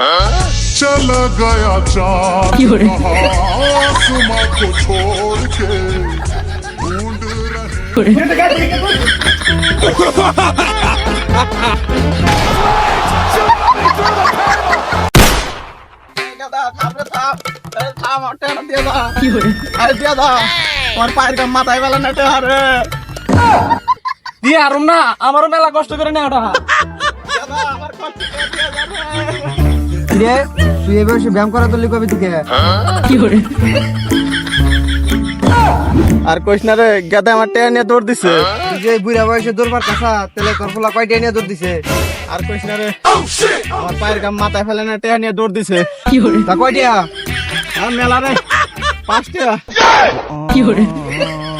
चला गया चांद आसमां को छोड़ के ढूंढ रहे দাদা থাম রে থাম এই থাম আমার টেহাটা দিয়ে দা আরে দিয়ে দা আমার পায়ের কাম মাথায় বেলা না টেহা রে দিয়ে আরম না আমারও মেলা কষ্ট করে নেওয়াটা রে। রে তুই এবার সে ব্যায়াম করা তুললি কবে থেকে? আর কইস না রে গেদা আমার টেহা নিয়ে দৌড় দিছে। যে বুড়া বয়সে দৌড়বার কাছা তাহলে তোর ফলা কয়টা নিয়ে দৌড় দিছে? আর কইস না রে আমার পায়ের কাম মাথায় ফেলে না টেহা নিয়ে দৌড় দিছে। তা কয়টা আর মেলা রে পাঁচটা কানা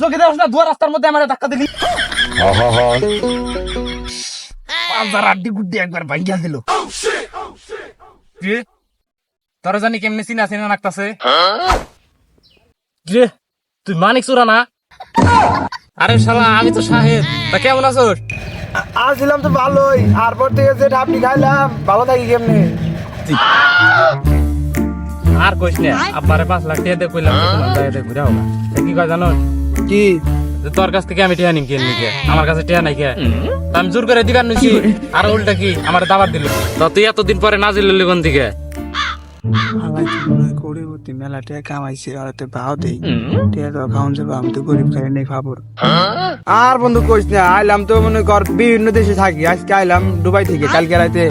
চোখে দেখ না দুয়ার রাস্তার মধ্যে আমার ধাক্কা দিলি? পাঁচবার আড্ডি গুড্ডি একবার ভাঙ্গিয়া দিল। তোর জানি কেমনি চিনা চিনা নাকতাছে। রে তুই মানিক চুরা না? আরে শালা আমি তো সাহেব তা কেমন আছো? আসছিলাম তো ভালোই আর পর থেকে যে আপনি খাইলাম ভালো থাকি কেমনে? আর কইস না আব্বারে পাঁচ লাখ টাকা দিয়ে কইলাম যে তোমার জায়গা দিয়ে ঘুরে হোক কি কয় জানো? কি? যে তোর কাছ থেকে আমি টিয়া নিম কিন নিকে আমার কাছে টিয়া নাই কে আমি জোর করে দিবার নিছি আর উল্টা কি আমার দাবার দিল। তো তুই এতদিন পরে না দিলি কোন দিকে করে হতে মেলা টাকা কামাইছে আর তো ভাও দেই। টাকা তো খাওয়ান যাব আমি তো গরিব খাই নেই খাব আর বন্ধু কইস না আইলাম তো মনে কর বিভিন্ন দেশে থাকি আজকে আইলাম দুবাই থেকে কালকে রাতে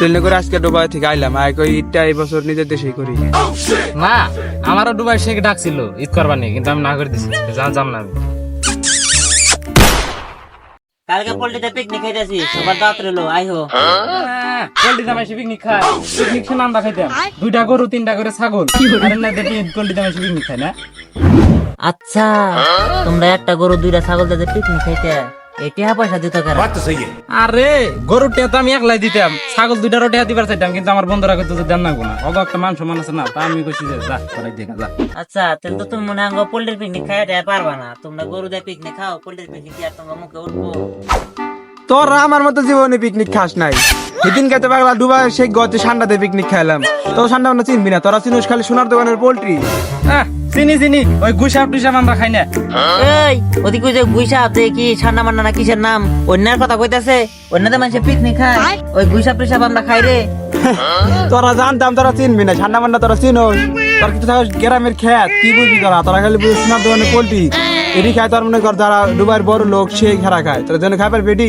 ট্রেনে করে আজকে দুবাই থেকে আইলাম। আই কই ঈদটা এই বছর নিজের দেশেই করি। না আমারও দুবাই শেখ ডাকছিল ঈদ করবার নেই কিন্তু আমি না করে দিছি যাম না আমি। কালকে পোল্ট্রিতে পিকনিক খাইতেছি সবার দাওয়াত রইল আইহো। পোল্ট্রি দামে পিকনিক খায় পিকনিক শুনে আমরা খাইতাম। দুইটা গরু তিনটা করে ছাগল। আর না দেখি পোল্ট্রি পিকনিক খায় না। আচ্ছা তোমরা একটা গরু দুইটা ছাগল দিতে পিকনিক খাইতে। এই টিহা পয়সা দিত কারা? আরে গরু টিয়া তো আমি একলাই দিতাম। ছাগল দুইটারও টিয়া দিবার চাইতাম কিন্তু আমার বন্ধুরা কইতো যে দেন না গোনা অগ একটা মান সম্মান আছে না তা আমি কইছি যে যা করাই দেখা যা। আচ্ছা তাহলে তো তুমি মনে আঙ্গো পোল্ট্রির পিকনিক খাই দেয় পারবা না। তোমরা গরু দিয়ে পিকনিক খাও পোল্ট্রির পিকনিক কি আর তোমার মুখে উঠবো। তোর আমার মতো জীবনে পিকনিক খাস নাই। সেদিন খেতে পাগলা দুবাই সেই গতে সান্ডাতে পিকনিক খাইলাম তো সান্ডা আমরা চিনবি না তোরা চিনিস খালি সোনার দোকানের পোল্ট্রি। চিনি চিনি ওই আমরা খাই না। এই ওদিকে ওই যে গুইসা কি ঠান্ডা মান্না না কিসের নাম? অন্যার কথা কইতাছে অন্যতে মানুষে পিকনিক খায়। ওই গুইসাপ টুসাপ আমরা খাই রে। তোরা জানতাম তোরা চিনবি না ঠান্ডা মান্ডা তোরা চিনোস। তোর কিছু থাকস গ্রামের খেত কি বুঝবি তোরা? তোরা খালি বুঝিস সোনার দোকানের পোল্ট্রি। এটি খায় তোর মনে কর যারা দুবাইয়ের বড় লোক সেই খেরা খায়। তোরা যেন খাবার পেটি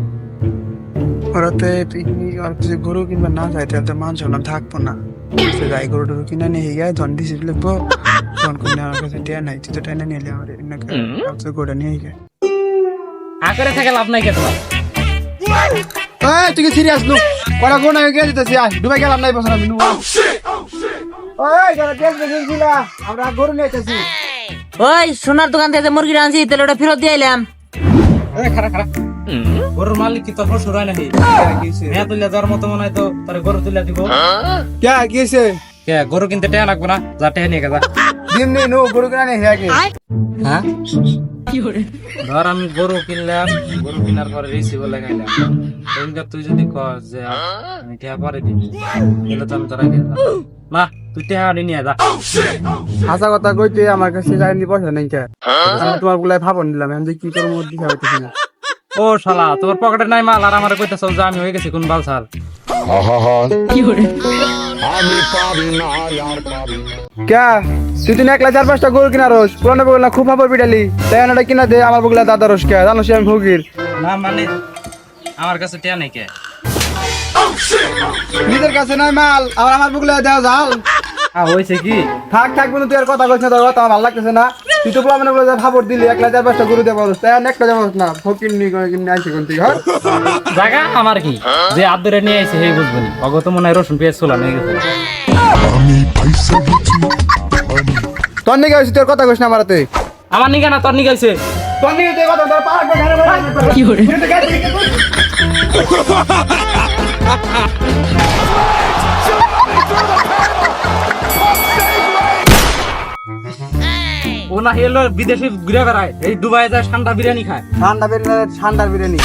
তো পিকনিক আর কিছু গরু কিনবা না যায় তাহলে তো মান সম্মান থাকব না। সে গাই গরু টরু কিনে নিয়ে গিয়ে ধন দিছি লিখব। ধন কিনে আমার কাছে টিয়া নাই তুই তো টেনে নিয়ে আমার এনে গোটা নিয়ে গিয়ে। আকারে থেকে লাভ নাই কে তোমার? এই তুই কি সিরিয়াস কটা কোন আগে গিয়ে দিতেছি আয় দুবাই গেলাম নাই আমি নুয়া ওই যারা দেশ বেশি আমরা গরু নিয়ে এসেছি ওই সোনার দোকান থেকে মুরগি আনছি তাহলে ওটা ফেরত দিয়ে এলাম এ খারা খারা গরুর মালিক কি তোর শ্বশুর হয় নাকি? হ্যাঁ তুলে যাওয়ার মতো মনে হয় তো তোর গরু তুলে দিব। কে কি কে গরু কিনতে টেয়া লাগবে না? যা টেয়া নিয়ে গেছা দিন নেই নো গরু কেনা নেই আগে। হ্যাঁ? ধর আমি গরু কিনলাম গরু কেনার পরে রিসি বলে খাইলাম। তুই যদি কস যে আমি টেয়া পরে দিবি তাহলে তো আমি তোরা। না তুই টেয়া আনি নিয়ে যা। হাসা কথা কইতে আমার কাছে যাইনি পয়সা নেই কে। আমি তোমার গুলাই ভাবন দিলাম আমি যে কি করব হইতেছি না। ও শালা তোর পকেটে নাই মাল আর আমার কইতেছ যে আমি হয়ে গেছি কোন বাল সাল কে তুই তুই একলা চার পাঁচটা গরু কিনা রোজ পুরানো বগুলা খুব ভাবর পিটালি। তাই এটা কিনা দে আমার বগুলা দাদা রোজ কে জানো সে আমি ভুগির না মানে আমার কাছে টেয়া নাই কে? নিজের কাছে নাই মাল আর আমার বগুলা দেওয়া জাল আ হয়েছে কি? থাক থাক বন্ধু তুই আর কথা কইছ না তোর কথা ভালো লাগতেছে না। তুই তো প্লামেন বলে খবর দিলি একলা চার পাঁচটা গরু দেবো তাই আর একটা যাব না ফকির নি কিনে আইছি কোন থেকে হ্যাঁ? জায়গা আমার কি? যে আদরে নিয়ে আইছে সেই বুঝব নি। অগত মনে হয় রসুন পেঁয়াজ ছোলা নিয়ে গেছে। আমি পয়সা দিচ্ছি। তোর নিকে আইছি তোর কথা কইছ না আমারতে। আমার নিগা না তোর তোর নিকে তুই কথা তোর পাড়া ঘরে কি ও না হেলো বিদেশে ঘুরে বেড়ায়। এই দুবাই যায় ঠান্ডা বিরিয়ানি খায়। ঠান্ডা বিরিয়ানি ঠান্ডার বিরিয়ানি।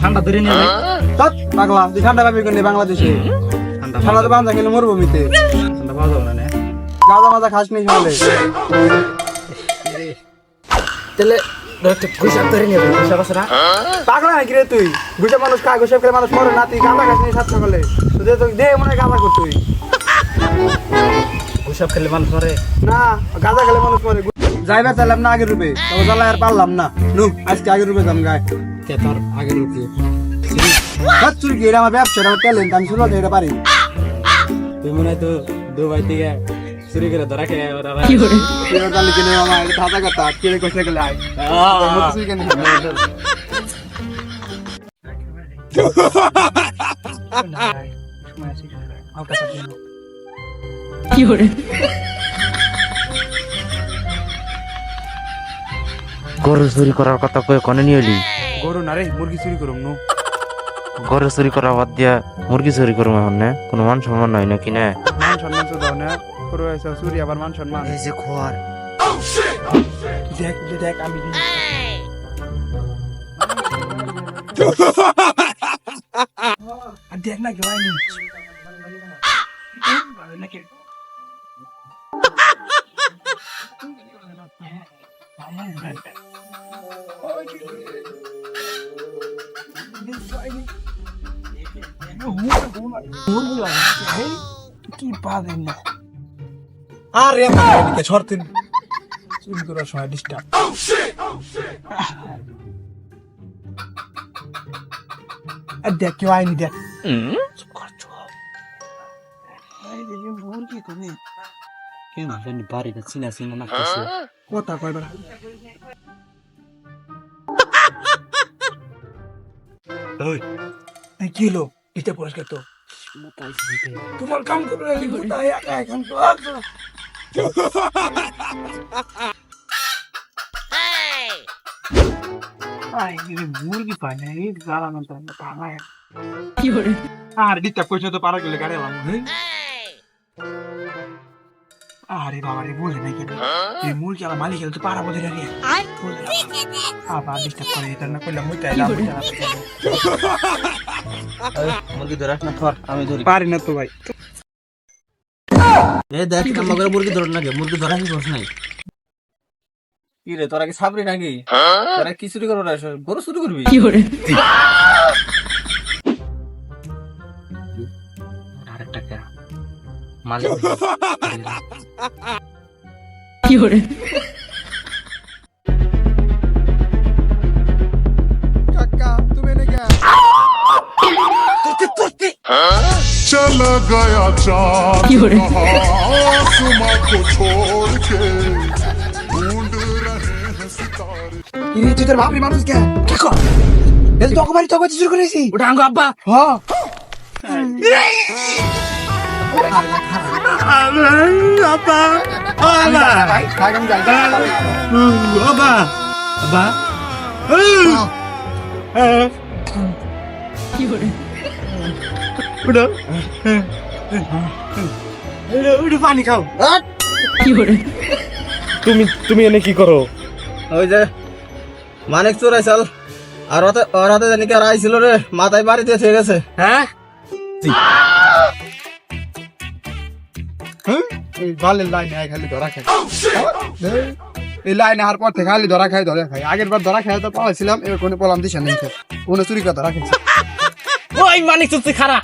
ঠান্ডা ধরে নিয়ে যায়। তত পাগলা। তুই ঠান্ডা পাবি কোন বাংলাদেশে। ঠান্ডা তো বান্ধা গেলে মরুভূমিতে ঠান্ডা পাওয়া যাবে না গাঁজা মাজা খাস নি সকালে। তাহলে ধরে নিয়ে না। পাগলা নাকি রে তুই? মানুষ খায় খেলে মানুষ মরে না তুই গাঁজা খাস নি সাত সকালে। তুই দে মনে গাঁজা কর তুই ওসব খেলে মানুষ মরে। না গাঁজা খেলে মানুষ মরে। যাইবা চাইলাম না আগের রূপে তবে জ্বালা আর পারলাম না। নু আজকে আগের রূপে যাম গায়ে কে তোর আগের হাত চুরি কি এটা আমার ব্যবসা আমার ট্যালেন্ট আমি শুরু এটা পারি। তুই মনে হয় তো দুবাই থেকে চুরি করে ধরা খেয়ে কি ওর জানি কিনে আমার এটা কথা। কি রে কষ্ট গেলে আয়। চুরি কেন গরু চুরি করার কথা কয়ে কনে নিয়ে এলি? গরু না রে মুরগি চুরি করুম নু। গরু চুরি করা বাদ দিয়া মুরগি চুরি করব এখন না? কোনো মান সম্মান নাই নাকি না? মান সম্মান তো দাও না? গরু এসে চুরি আবার মান সম্মান। এই যে খোয়ার। দেখ দেখ আমি দেখ না কেউ আইনি কি পাবেন না আরে আমার এদিকে ছড়তেন চুরি করার সময় ডিস্টার্ব দেখ কেউ আইনি দেখ কেন জানি বাড়িটা চিনা চিনা না কথা কয় বেড়া এই কি হলো দিতে পুরস্কার তো তোমার কাম করে মুরগি পাই না এই জ্বালা না তো ভাঙায় কি করে আর দিতে পয়সা তো পারা গেলে গাড়ি আরে বাবা রে বোঝে নাই কেন এই মুরগি আলা মালিক তো পারা বোঝে না। আবার ডিস্টার্ব করে এটা না করলে মুই তাই মুরগি ধরাস না ধর আমি ধরি। পারি না তো ভাই। এ দেখ আমাকে মুরগি ধর না গে মুরগি ধরা বস নাই? কি রে তোরা কি সাবরি নাকি? তোরা কি চুরি করব না গরু চুরি করবি? কি করে? মালিক কাকা তুমি এনে গিয়া चला गया चांद आसमां को छोड़ के ढूंढ रहे हैं सितारे কি তুই তোর বাপরি মানুষ কে কি কর এই তো বাড়ি তোকে চুরি করেছি ওটা আঙ্গো আব্বা হ্যাঁ পানি খাও তুমি তুমি এনে কি করো ওই যে মানিক চোর আইসাল আর ওর হাতে জানি কি আইছিল রে মাথায় বাড়িতে গেছে হ্যাঁ এই লাইনে আয় খালি ধরা খাই এই লাইনে আর পর থেকে খালি ধরা খাই ধরা খাই আগের বার ধরা খাই তো পাওয়াছিলাম এবার কোনো পলাম দিছে নাই কোনো চুরি করে ধরা খাইছে ওই মানিক তুই খারাপ